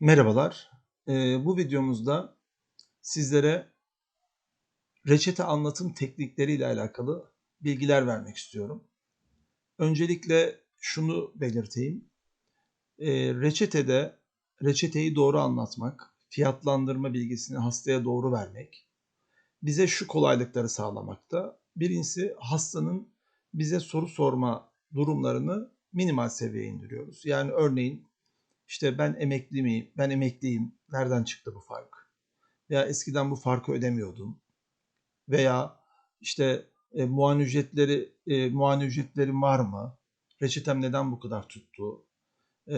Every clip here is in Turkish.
Merhabalar. Ee, bu videomuzda sizlere reçete anlatım teknikleri ile alakalı bilgiler vermek istiyorum. Öncelikle şunu belirteyim. Ee, reçetede reçeteyi doğru anlatmak, fiyatlandırma bilgisini hastaya doğru vermek bize şu kolaylıkları sağlamakta. Birincisi hastanın bize soru sorma durumlarını minimal seviyeye indiriyoruz. Yani örneğin işte ben emekli miyim, ben emekliyim, nereden çıktı bu fark? Ya eskiden bu farkı ödemiyordum. Veya işte e, muayene ücretleri, e, muayene ücretlerim var mı? Reçetem neden bu kadar tuttu? E,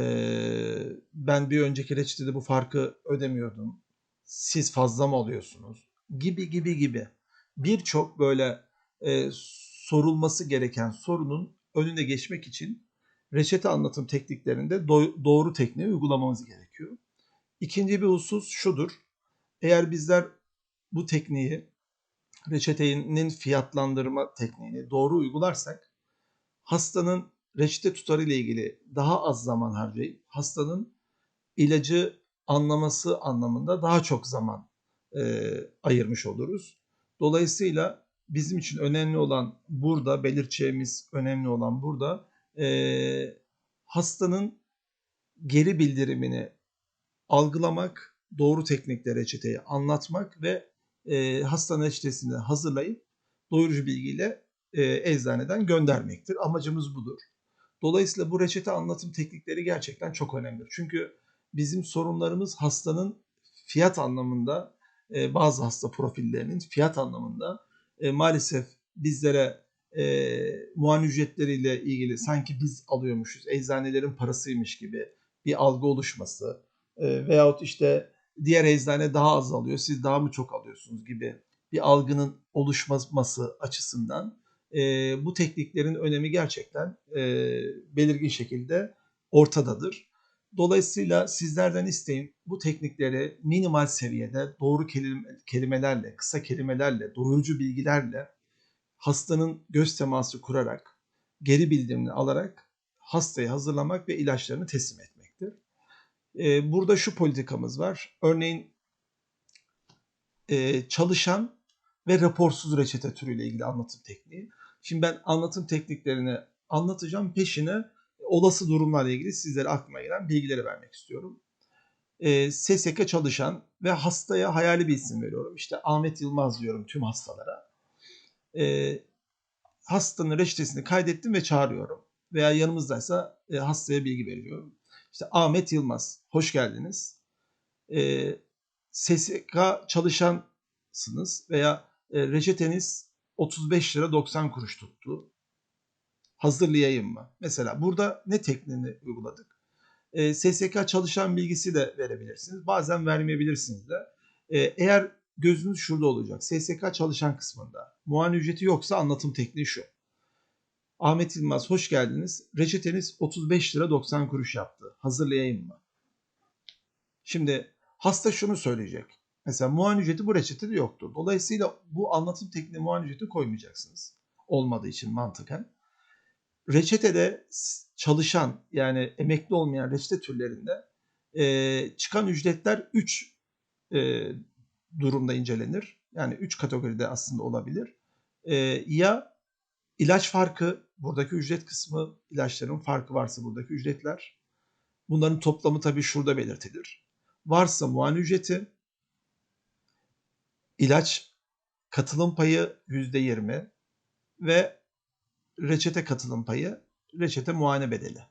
ben bir önceki reçetede bu farkı ödemiyordum. Siz fazla mı alıyorsunuz? Gibi gibi gibi. Birçok böyle e, sorulması gereken sorunun önüne geçmek için reçete anlatım tekniklerinde do- doğru tekniği uygulamamız gerekiyor. İkinci bir husus şudur. Eğer bizler bu tekniği, reçetenin fiyatlandırma tekniğini doğru uygularsak hastanın reçete tutarı ile ilgili daha az zaman harcayıp hastanın ilacı anlaması anlamında daha çok zaman e, ayırmış oluruz. Dolayısıyla bizim için önemli olan burada belirteceğimiz önemli olan burada e, hastanın geri bildirimini algılamak, doğru teknikle reçeteyi anlatmak ve e, hastanın reçetesini hazırlayıp doyurucu bilgiyle e, eczaneden göndermektir. Amacımız budur. Dolayısıyla bu reçete anlatım teknikleri gerçekten çok önemli. Çünkü bizim sorunlarımız hastanın fiyat anlamında e, bazı hasta profillerinin fiyat anlamında e, maalesef bizlere e, muayene ücretleriyle ilgili sanki biz alıyormuşuz, eczanelerin parasıymış gibi bir algı oluşması e, veyahut işte diğer eczane daha az alıyor, siz daha mı çok alıyorsunuz gibi bir algının oluşması açısından e, bu tekniklerin önemi gerçekten e, belirgin şekilde ortadadır. Dolayısıyla sizlerden isteğim bu teknikleri minimal seviyede doğru kelimelerle, kısa kelimelerle, doyurucu bilgilerle hastanın göz teması kurarak, geri bildirimini alarak hastayı hazırlamak ve ilaçlarını teslim etmektir. Ee, burada şu politikamız var. Örneğin e, çalışan ve raporsuz reçete türüyle ilgili anlatım tekniği. Şimdi ben anlatım tekniklerini anlatacağım. Peşine olası durumlarla ilgili sizlere aklıma gelen bilgileri vermek istiyorum. E, SSK çalışan ve hastaya hayali bir isim veriyorum. İşte Ahmet Yılmaz diyorum tüm hastalara e, hastanın reçetesini kaydettim ve çağırıyorum. Veya yanımızdaysa e, hastaya bilgi veriyorum. İşte Ahmet Yılmaz, hoş geldiniz. E, SSK çalışansınız veya e, reçeteniz 35 lira 90 kuruş tuttu. Hazırlayayım mı? Mesela burada ne tekniğini uyguladık? E, SSK çalışan bilgisi de verebilirsiniz. Bazen vermeyebilirsiniz de. E, eğer gözünüz şurada olacak. SSK çalışan kısmında. Muayene ücreti yoksa anlatım tekniği şu. Ahmet Yılmaz hoş geldiniz. Reçeteniz 35 lira 90 kuruş yaptı. Hazırlayayım mı? Şimdi hasta şunu söyleyecek. Mesela muayene ücreti bu reçetede yoktur. Dolayısıyla bu anlatım tekniği muayene ücreti koymayacaksınız. Olmadığı için mantıken. Reçetede çalışan yani emekli olmayan reçete türlerinde e, çıkan ücretler 3 e, durumda incelenir. Yani 3 kategoride aslında olabilir. E, ya ilaç farkı, buradaki ücret kısmı, ilaçların farkı varsa buradaki ücretler. Bunların toplamı tabii şurada belirtilir. Varsa muayene ücreti, ilaç katılım payı %20 ve reçete katılım payı, reçete muayene bedeli.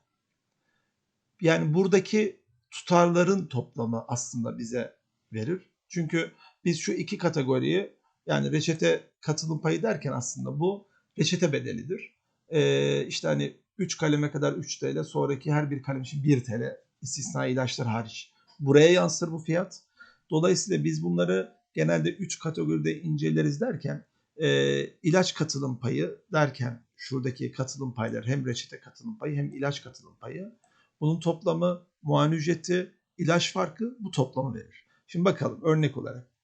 Yani buradaki tutarların toplamı aslında bize verir. Çünkü biz şu iki kategoriyi yani reçete katılım payı derken aslında bu reçete bedelidir. Ee, işte hani 3 kaleme kadar 3 TL sonraki her bir kalem için 1 TL istisnai ilaçlar hariç. Buraya yansır bu fiyat. Dolayısıyla biz bunları genelde 3 kategoride inceleriz derken e, ilaç katılım payı derken şuradaki katılım paylar hem reçete katılım payı hem ilaç katılım payı bunun toplamı muayene ücreti ilaç farkı bu toplamı verir. Şimdi bakalım örnek olarak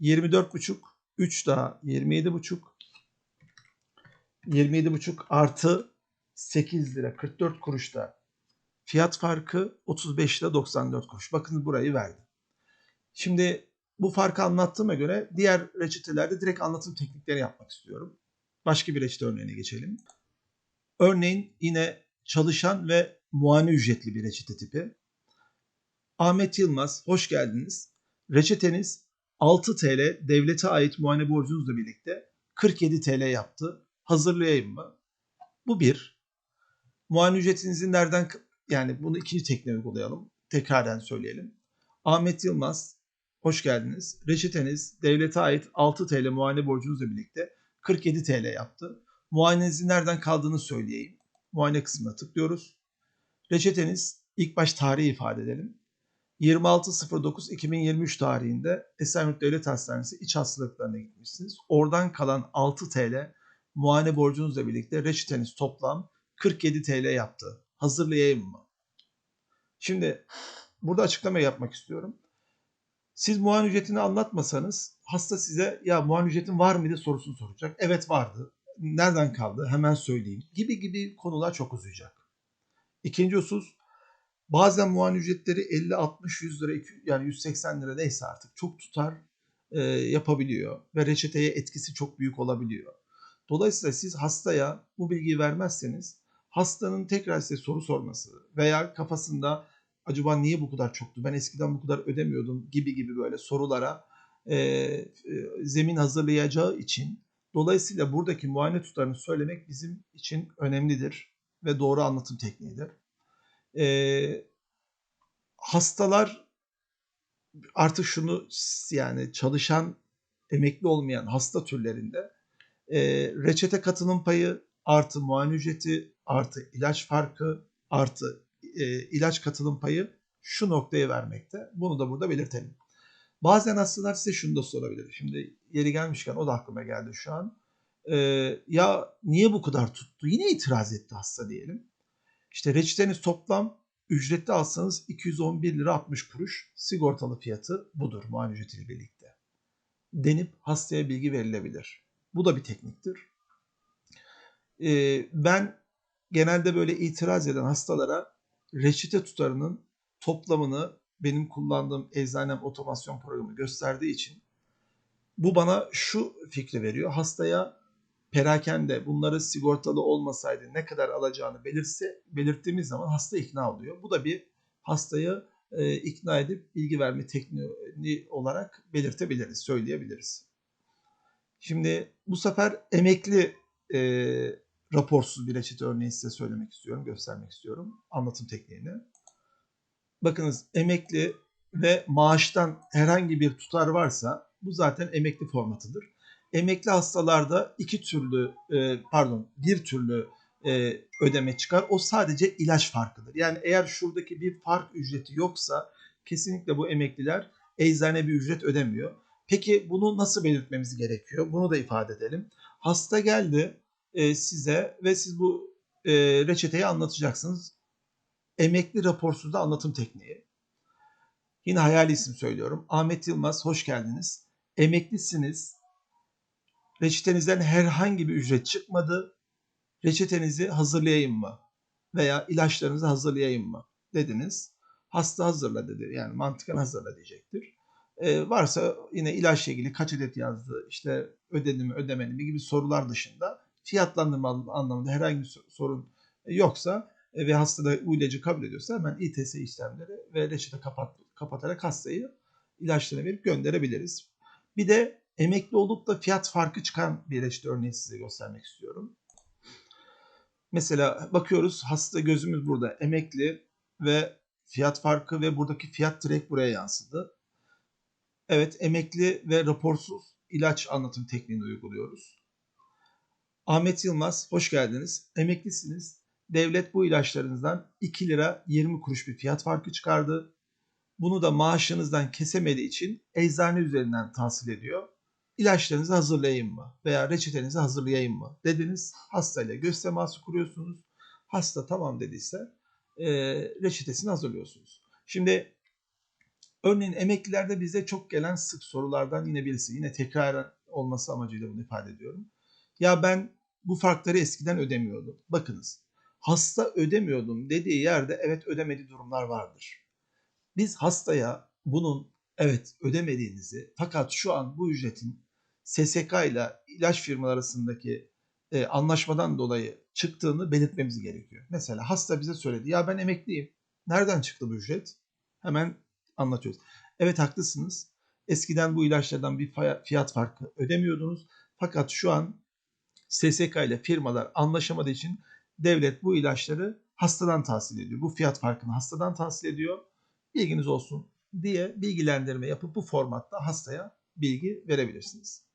24,5 3 daha 27,5 27,5 artı 8 lira 44 kuruş da Fiyat farkı 35 ile 94 kuruş. Bakın burayı verdim. Şimdi bu farkı anlattığıma göre diğer reçetelerde direkt anlatım teknikleri yapmak istiyorum. Başka bir reçete örneğine geçelim. Örneğin yine çalışan ve muayene ücretli bir reçete tipi. Ahmet Yılmaz, hoş geldiniz. Reçeteniz 6 TL devlete ait muayene borcunuzla birlikte 47 TL yaptı. Hazırlayayım mı? Bu bir. Muayene ücretinizi nereden yani bunu ikinci tekniğe uygulayalım. Tekraren söyleyelim. Ahmet Yılmaz, hoş geldiniz. Reçeteniz devlete ait 6 TL muayene borcunuzla birlikte 47 TL yaptı. Muayenenizin nereden kaldığını söyleyeyim. Muayene kısmına tıklıyoruz. Reçeteniz ilk baş tarihi ifade edelim. 26.09.2023 tarihinde Esenyurt Devlet Hastanesi iç hastalıklarına gitmişsiniz. Oradan kalan 6 TL muayene borcunuzla birlikte reçeteniz toplam 47 TL yaptı. Hazırlayayım mı? Şimdi burada açıklama yapmak istiyorum. Siz muayene ücretini anlatmasanız hasta size ya muayene ücretin var mıydı sorusunu soracak. Evet vardı. Nereden kaldı? Hemen söyleyeyim. Gibi gibi konular çok uzayacak. İkinci husus bazen muayene ücretleri 50, 60, 100 lira yani 180 lira neyse artık çok tutar e, yapabiliyor ve reçeteye etkisi çok büyük olabiliyor. Dolayısıyla siz hastaya bu bilgiyi vermezseniz hastanın tekrar size soru sorması veya kafasında acaba niye bu kadar çoktu ben eskiden bu kadar ödemiyordum gibi gibi böyle sorulara e, e, zemin hazırlayacağı için dolayısıyla buradaki muayene tutarını söylemek bizim için önemlidir ve doğru anlatım tekniğidir. E, hastalar artık şunu yani çalışan emekli olmayan hasta türlerinde e, reçete katılım payı artı muayene ücreti artı ilaç farkı artı e, ilaç katılım payı şu noktaya vermekte. Bunu da burada belirtelim. Bazen hastalar size şunu da sorabilir. Şimdi yeri gelmişken o da aklıma geldi şu an. E, ya niye bu kadar tuttu? Yine itiraz etti hasta diyelim. İşte reçeteniz toplam ücretli alsanız 211 lira 60 kuruş. Sigortalı fiyatı budur muayene ücretiyle birlikte. Denip hastaya bilgi verilebilir. Bu da bir tekniktir. Ee, ben genelde böyle itiraz eden hastalara reçete tutarının toplamını benim kullandığım eczanem otomasyon programı gösterdiği için bu bana şu fikri veriyor. Hastaya perakende bunları sigortalı olmasaydı ne kadar alacağını belirse belirttiğimiz zaman hasta ikna oluyor. Bu da bir hastayı e, ikna edip bilgi verme tekniği olarak belirtebiliriz, söyleyebiliriz. Şimdi bu sefer emekli e, raporsuz bir reçete örneği size söylemek istiyorum, göstermek istiyorum anlatım tekniğini. Bakınız emekli ve maaştan herhangi bir tutar varsa bu zaten emekli formatıdır. Emekli hastalarda iki türlü e, pardon bir türlü e, ödeme çıkar. O sadece ilaç farkıdır. Yani eğer şuradaki bir fark ücreti yoksa kesinlikle bu emekliler eczane bir ücret ödemiyor. Peki bunu nasıl belirtmemiz gerekiyor? Bunu da ifade edelim. Hasta geldi e, size ve siz bu e, reçeteyi anlatacaksınız. Emekli raporsuzda anlatım tekniği. Yine hayali isim söylüyorum. Ahmet Yılmaz hoş geldiniz. Emeklisiniz. Reçetenizden herhangi bir ücret çıkmadı. Reçetenizi hazırlayayım mı? Veya ilaçlarınızı hazırlayayım mı? Dediniz. Hasta hazırla dedi. Yani mantıken hazırla diyecektir. Ee, varsa yine ilaçla ilgili kaç adet yazdı, işte ödedi mi ödemedi mi gibi sorular dışında fiyatlandırma anlamında herhangi bir sorun yoksa e, ve hasta da bu ilacı kabul ediyorsa hemen İTS işlemleri ve reçete kapat, kapatarak hastayı ilaçlarını verip gönderebiliriz. Bir de emekli olup da fiyat farkı çıkan bir reçete örneği size göstermek istiyorum. Mesela bakıyoruz hasta gözümüz burada emekli ve fiyat farkı ve buradaki fiyat direkt buraya yansıdı. Evet emekli ve raporsuz ilaç anlatım tekniğini uyguluyoruz. Ahmet Yılmaz hoş geldiniz. Emeklisiniz. Devlet bu ilaçlarınızdan 2 lira 20 kuruş bir fiyat farkı çıkardı. Bunu da maaşınızdan kesemediği için eczane üzerinden tahsil ediyor. İlaçlarınızı hazırlayayım mı? Veya reçetenizi hazırlayayım mı? Dediniz. Hastayla göz teması kuruyorsunuz. Hasta tamam dediyse e, reçetesini hazırlıyorsunuz. Şimdi örneğin emeklilerde bize çok gelen sık sorulardan yine birisi. Yine tekrar olması amacıyla bunu ifade ediyorum. Ya ben bu farkları eskiden ödemiyordum. Bakınız hasta ödemiyordum dediği yerde evet ödemediği durumlar vardır. Biz hastaya bunun evet ödemediğinizi fakat şu an bu ücretin SSK ile ilaç firmaları arasındaki e, anlaşmadan dolayı çıktığını belirtmemiz gerekiyor. Mesela hasta bize söyledi ya ben emekliyim. Nereden çıktı bu ücret? Hemen anlatıyoruz. Evet haklısınız. Eskiden bu ilaçlardan bir fiyat farkı ödemiyordunuz. Fakat şu an SSK ile firmalar anlaşamadığı için devlet bu ilaçları hastadan tahsil ediyor. Bu fiyat farkını hastadan tahsil ediyor. Bilginiz olsun diye bilgilendirme yapıp bu formatta hastaya bilgi verebilirsiniz.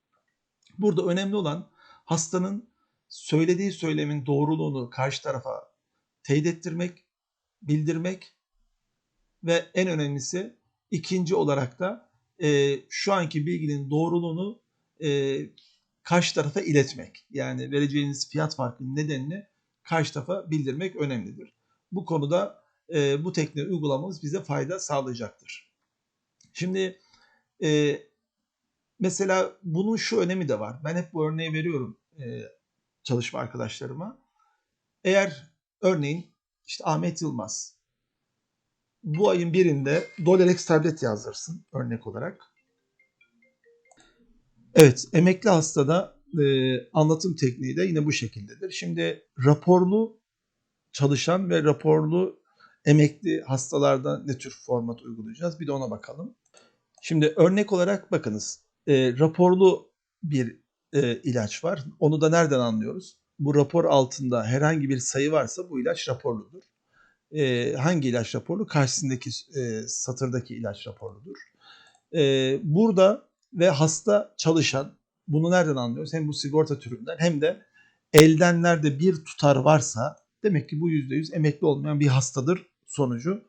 Burada önemli olan hastanın söylediği söylemin doğruluğunu karşı tarafa teyit ettirmek, bildirmek ve en önemlisi ikinci olarak da e, şu anki bilginin doğruluğunu e, karşı tarafa iletmek. Yani vereceğiniz fiyat farkının nedenini karşı tarafa bildirmek önemlidir. Bu konuda e, bu tekniği uygulamamız bize fayda sağlayacaktır. Şimdi e, mesela bunun şu önemi de var. Ben hep bu örneği veriyorum e, çalışma arkadaşlarıma. Eğer örneğin işte Ahmet Yılmaz bu ayın birinde Dolerex tablet yazdırsın örnek olarak. Evet, emekli hastada e, anlatım tekniği de yine bu şekildedir. Şimdi raporlu çalışan ve raporlu emekli hastalarda ne tür format uygulayacağız? Bir de ona bakalım. Şimdi örnek olarak bakınız, e, raporlu bir e, ilaç var. Onu da nereden anlıyoruz? Bu rapor altında herhangi bir sayı varsa bu ilaç raporludur. E, hangi ilaç raporlu? Karşısındaki e, satırdaki ilaç raporludur. E, burada ve hasta çalışan bunu nereden anlıyoruz? Hem bu sigorta türünden hem de eldenlerde bir tutar varsa demek ki bu %100 emekli olmayan bir hastadır sonucu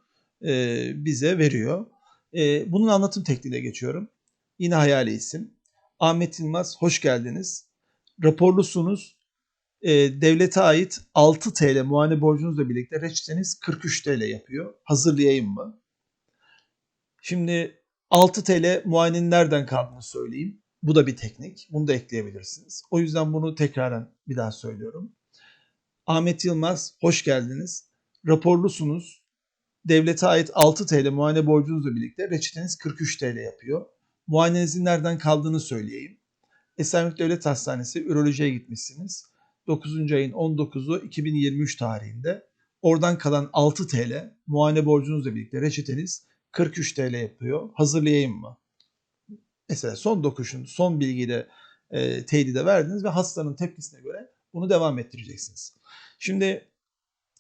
e, bize veriyor. E, bunun anlatım tekniğine geçiyorum. Yine hayali isim. Ahmet Yılmaz hoş geldiniz. Raporlusunuz. E, devlete ait 6 TL muayene borcunuzla birlikte reçeteniz 43 TL yapıyor. Hazırlayayım mı? Şimdi 6 TL muayenenin nereden kaldığını söyleyeyim. Bu da bir teknik. Bunu da ekleyebilirsiniz. O yüzden bunu tekraren bir daha söylüyorum. Ahmet Yılmaz, hoş geldiniz. Raporlusunuz. Devlete ait 6 TL muayene borcunuzla birlikte reçeteniz 43 TL yapıyor. Muayenenizin nereden kaldığını söyleyeyim. Esenyurt Devlet Hastanesi ürolojiye gitmişsiniz. 9. ayın 19'u 2023 tarihinde. Oradan kalan 6 TL muayene borcunuzla birlikte reçeteniz 43 TL yapıyor. Hazırlayayım mı? Mesela son dokuşun, son bilgiyi de e, teyide verdiniz ve hastanın tepkisine göre bunu devam ettireceksiniz. Şimdi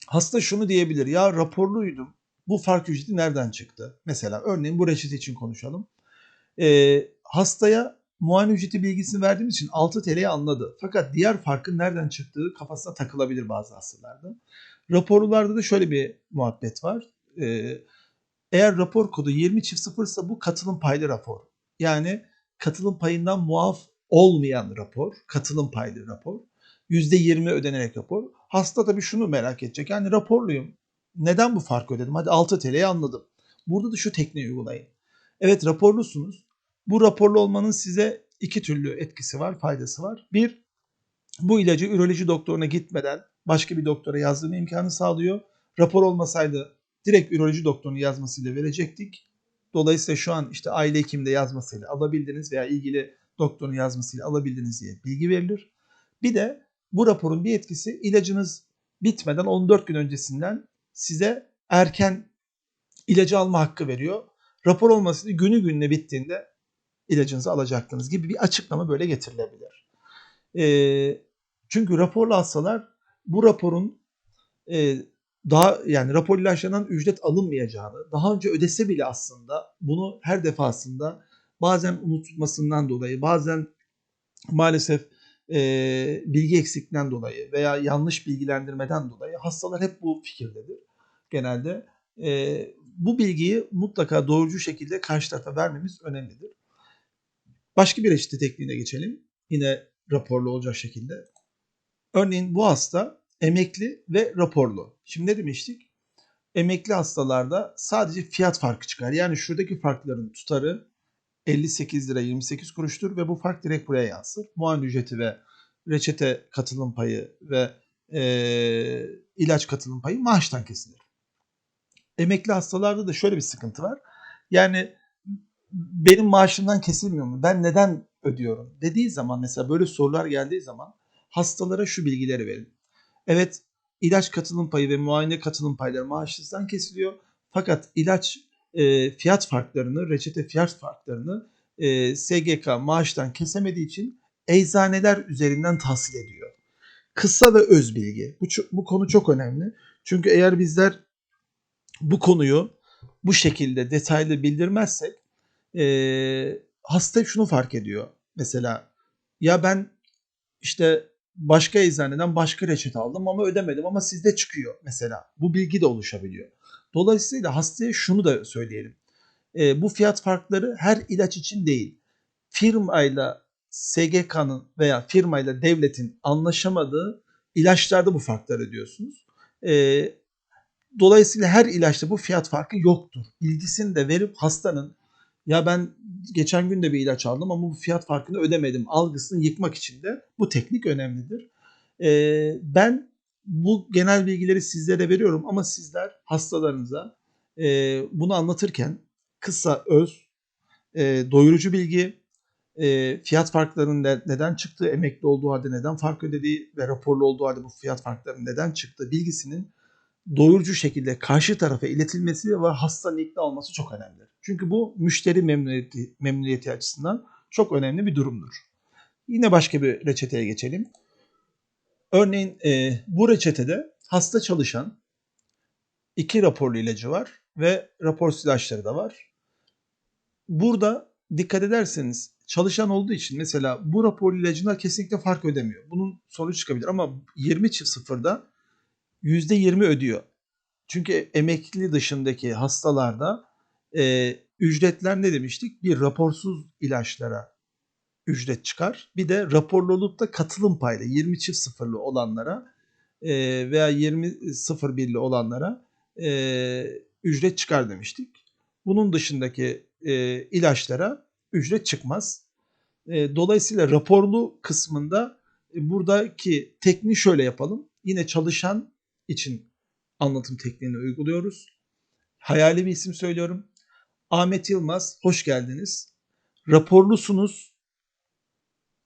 hasta şunu diyebilir. Ya raporluydum. Bu fark ücreti nereden çıktı? Mesela örneğin bu reçete için konuşalım. E, hastaya muayene ücreti bilgisini verdiğimiz için 6 TL'yi anladı. Fakat diğer farkın nereden çıktığı kafasına takılabilir bazı hastalarda. Raporlularda da şöyle bir muhabbet var. E, eğer rapor kodu 20 çift 0 ise bu katılım paylı rapor. Yani katılım payından muaf olmayan rapor, katılım paylı rapor. %20 ödenerek rapor. Hasta tabii şunu merak edecek. Yani raporluyum. Neden bu farkı ödedim? Hadi 6 TL'yi anladım. Burada da şu tekniği uygulayın. Evet raporlusunuz. Bu raporlu olmanın size iki türlü etkisi var, faydası var. Bir, bu ilacı üroloji doktoruna gitmeden başka bir doktora yazdırma imkanı sağlıyor. Rapor olmasaydı direkt üroloji doktorunun yazmasıyla verecektik. Dolayısıyla şu an işte aile hekimde yazmasıyla alabildiniz veya ilgili doktorun yazmasıyla alabildiniz diye bilgi verilir. Bir de bu raporun bir etkisi ilacınız bitmeden 14 gün öncesinden size erken ilacı alma hakkı veriyor. Rapor olmasıyla günü gününe bittiğinde ilacınızı alacaktınız gibi bir açıklama böyle getirilebilir. E, çünkü raporlu hastalar bu raporun e, daha yani rapor ilaçlarından ücret alınmayacağını, daha önce ödese bile aslında bunu her defasında bazen unutulmasından dolayı, bazen maalesef e, bilgi eksikliğinden dolayı veya yanlış bilgilendirmeden dolayı hastalar hep bu fikirdedir genelde. E, bu bilgiyi mutlaka doğrucu şekilde karşı tarafa vermemiz önemlidir. Başka bir reçete tekniğine geçelim. Yine raporlu olacak şekilde. Örneğin bu hasta emekli ve raporlu. Şimdi ne demiştik? Emekli hastalarda sadece fiyat farkı çıkar. Yani şuradaki farkların tutarı 58 lira 28 kuruştur ve bu fark direkt buraya yansır. Muayene ücreti ve reçete katılım payı ve e, ilaç katılım payı maaştan kesilir. Emekli hastalarda da şöyle bir sıkıntı var. Yani benim maaşımdan kesilmiyor mu? Ben neden ödüyorum? Dediği zaman mesela böyle sorular geldiği zaman hastalara şu bilgileri verin. Evet ilaç katılım payı ve muayene katılım payları maaşınızdan kesiliyor. Fakat ilaç e, fiyat farklarını, reçete fiyat farklarını e, SGK maaştan kesemediği için eczaneler üzerinden tahsil ediyor. Kısa ve öz bilgi. Bu, bu konu çok önemli. Çünkü eğer bizler bu konuyu bu şekilde detaylı bildirmezsek e, hasta şunu fark ediyor. Mesela ya ben işte başka eczaneden başka reçete aldım ama ödemedim ama sizde çıkıyor mesela. Bu bilgi de oluşabiliyor. Dolayısıyla hastaya şunu da söyleyelim. E, bu fiyat farkları her ilaç için değil. Firmayla SGK'nın veya firmayla devletin anlaşamadığı ilaçlarda bu farkları ödüyorsunuz. E, dolayısıyla her ilaçta bu fiyat farkı yoktur. Bilgisini de verip hastanın ya ben geçen gün de bir ilaç aldım ama bu fiyat farkını ödemedim algısını yıkmak için de bu teknik önemlidir. Ee, ben bu genel bilgileri sizlere veriyorum ama sizler hastalarınıza e, bunu anlatırken kısa, öz, e, doyurucu bilgi, e, fiyat farklarının ne, neden çıktığı, emekli olduğu halde neden fark ödediği ve raporlu olduğu halde bu fiyat farklarının neden çıktığı bilgisinin doyurucu şekilde karşı tarafa iletilmesi ve hastanın ikna olması çok önemli. Çünkü bu müşteri memnuniyeti, memnuniyeti açısından çok önemli bir durumdur. Yine başka bir reçeteye geçelim. Örneğin e, bu reçetede hasta çalışan iki raporlu ilacı var ve raporsuz ilaçları da var. Burada dikkat ederseniz çalışan olduğu için mesela bu raporlu ilacına kesinlikle fark ödemiyor. Bunun sonucu çıkabilir ama 20 çift sıfırda %20 ödüyor. Çünkü emekli dışındaki hastalarda e, ücretler ne demiştik? Bir raporsuz ilaçlara ücret çıkar. Bir de raporlu olup da katılım paylı 20 çift sıfırlı olanlara e, veya 20 sıfır birli olanlara e, ücret çıkar demiştik. Bunun dışındaki e, ilaçlara ücret çıkmaz. E, dolayısıyla raporlu kısmında e, buradaki tekniği şöyle yapalım. Yine çalışan için anlatım tekniğini uyguluyoruz. Hayali bir isim söylüyorum. Ahmet Yılmaz, hoş geldiniz. Raporlusunuz.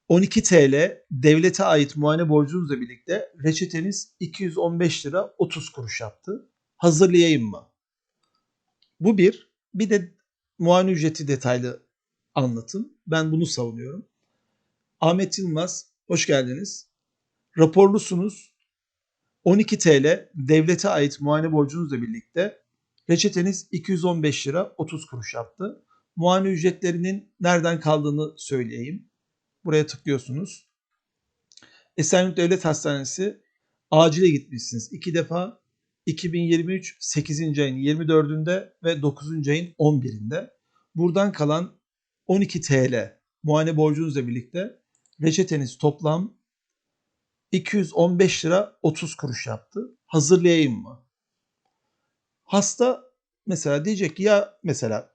12 TL devlete ait muayene borcunuzla birlikte reçeteniz 215 lira 30 kuruş yaptı. Hazırlayayım mı? Bu bir. Bir de muayene ücreti detaylı anlatın. Ben bunu savunuyorum. Ahmet Yılmaz, hoş geldiniz. Raporlusunuz. 12 TL devlete ait muayene borcunuzla birlikte reçeteniz 215 lira 30 kuruş yaptı. Muayene ücretlerinin nereden kaldığını söyleyeyim. Buraya tıklıyorsunuz. Esenyurt Devlet Hastanesi acile gitmişsiniz. İki defa 2023 8. ayın 24'ünde ve 9. ayın 11'inde. Buradan kalan 12 TL muayene borcunuzla birlikte reçeteniz toplam 215 lira 30 kuruş yaptı. Hazırlayayım mı? Hasta mesela diyecek ki ya mesela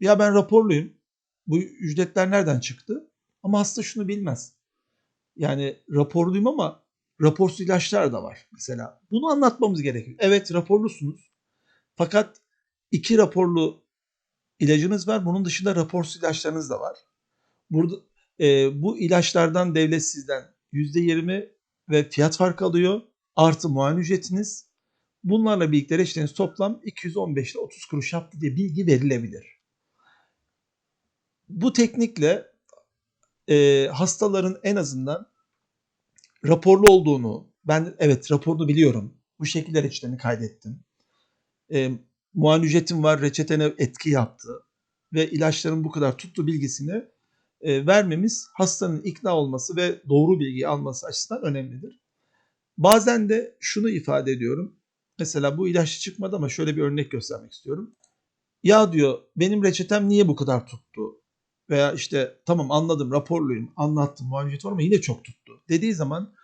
ya ben raporluyum. Bu ücretler nereden çıktı? Ama hasta şunu bilmez. Yani raporluyum ama raporsuz ilaçlar da var mesela. Bunu anlatmamız gerekiyor. Evet raporlusunuz. Fakat iki raporlu ilacınız var. Bunun dışında raporsuz ilaçlarınız da var. Burada e, bu ilaçlardan devlet sizden %20 ve fiyat farkı alıyor. Artı muayene ücretiniz. Bunlarla birlikte reçeteniz toplam 215 ile 30 kuruş yaptı diye bilgi verilebilir. Bu teknikle e, hastaların en azından raporlu olduğunu, ben evet raporunu biliyorum. Bu şekilde reçeteni kaydettim. E, muayene ücretim var, reçetene etki yaptı ve ilaçların bu kadar tuttu bilgisini e, vermemiz hastanın ikna olması ve doğru bilgiyi alması açısından önemlidir. Bazen de şunu ifade ediyorum. Mesela bu ilaç çıkmadı ama şöyle bir örnek göstermek istiyorum. Ya diyor benim reçetem niye bu kadar tuttu? Veya işte tamam anladım raporluyum anlattım muayene var ama yine çok tuttu. Dediği zaman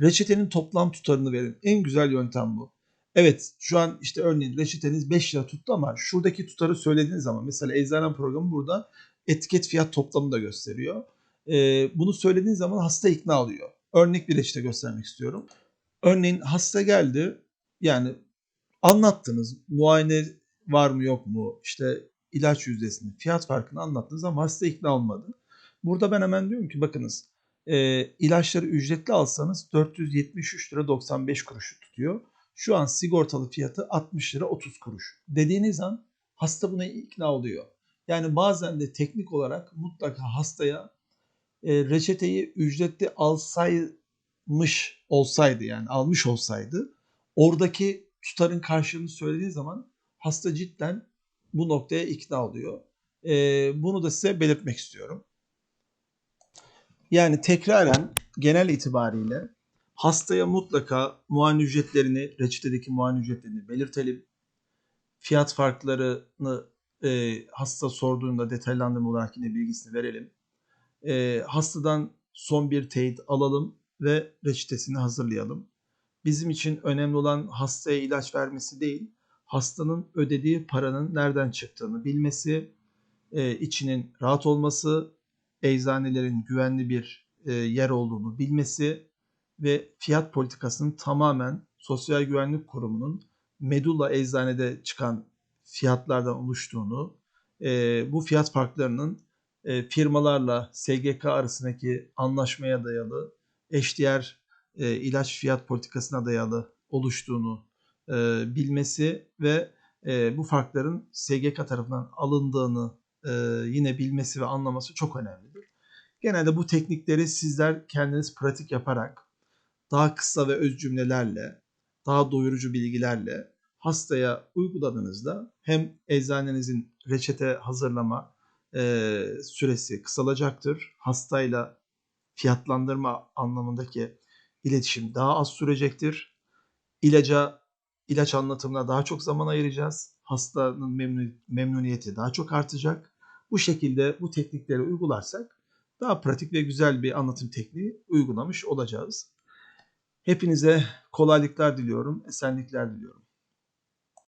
reçetenin toplam tutarını verin. En güzel yöntem bu. Evet şu an işte örneğin reçeteniz 5 lira tuttu ama şuradaki tutarı söylediğiniz zaman mesela eczanem programı burada etiket fiyat toplamını da gösteriyor. Ee, bunu söylediğiniz zaman hasta ikna oluyor. Örnek bir reçete göstermek istiyorum. Örneğin hasta geldi yani anlattınız muayene var mı yok mu işte ilaç yüzdesini fiyat farkını anlattınız ama hasta ikna olmadı. Burada ben hemen diyorum ki bakınız e, ilaçları ücretli alsanız 473 lira 95 kuruşu tutuyor. Şu an sigortalı fiyatı 60 lira 30 kuruş. Dediğiniz an hasta buna ikna oluyor. Yani bazen de teknik olarak mutlaka hastaya e, reçeteyi ücretli alsaymış olsaydı yani almış olsaydı oradaki tutarın karşılığını söylediği zaman hasta cidden bu noktaya ikna oluyor. E, bunu da size belirtmek istiyorum. Yani tekraren genel itibariyle hastaya mutlaka muayene ücretlerini, reçetedeki muayene ücretlerini belirtelim. Fiyat farklarını e, hasta sorduğunda detaylandırma olarak yine bilgisini verelim. E, hastadan son bir teyit alalım ve reçetesini hazırlayalım. Bizim için önemli olan hastaya ilaç vermesi değil, hastanın ödediği paranın nereden çıktığını bilmesi, e, içinin rahat olması, eczanelerin güvenli bir e, yer olduğunu bilmesi ve fiyat politikasının tamamen Sosyal Güvenlik Kurumu'nun Medulla eczanede çıkan fiyatlardan oluştuğunu, e, bu fiyat farklarının e, firmalarla SGK arasındaki anlaşmaya dayalı, eşdeğer e, ilaç fiyat politikasına dayalı oluştuğunu e, bilmesi ve e, bu farkların SGK tarafından alındığını e, yine bilmesi ve anlaması çok önemlidir. Genelde bu teknikleri sizler kendiniz pratik yaparak daha kısa ve öz cümlelerle, daha doyurucu bilgilerle hastaya uyguladığınızda hem eczanenizin reçete hazırlama e, süresi kısalacaktır. Hastayla fiyatlandırma anlamındaki iletişim daha az sürecektir. İlaca, ilaç anlatımına daha çok zaman ayıracağız. Hastanın memnun, memnuniyeti daha çok artacak. Bu şekilde bu teknikleri uygularsak daha pratik ve güzel bir anlatım tekniği uygulamış olacağız. Hepinize kolaylıklar diliyorum, esenlikler diliyorum.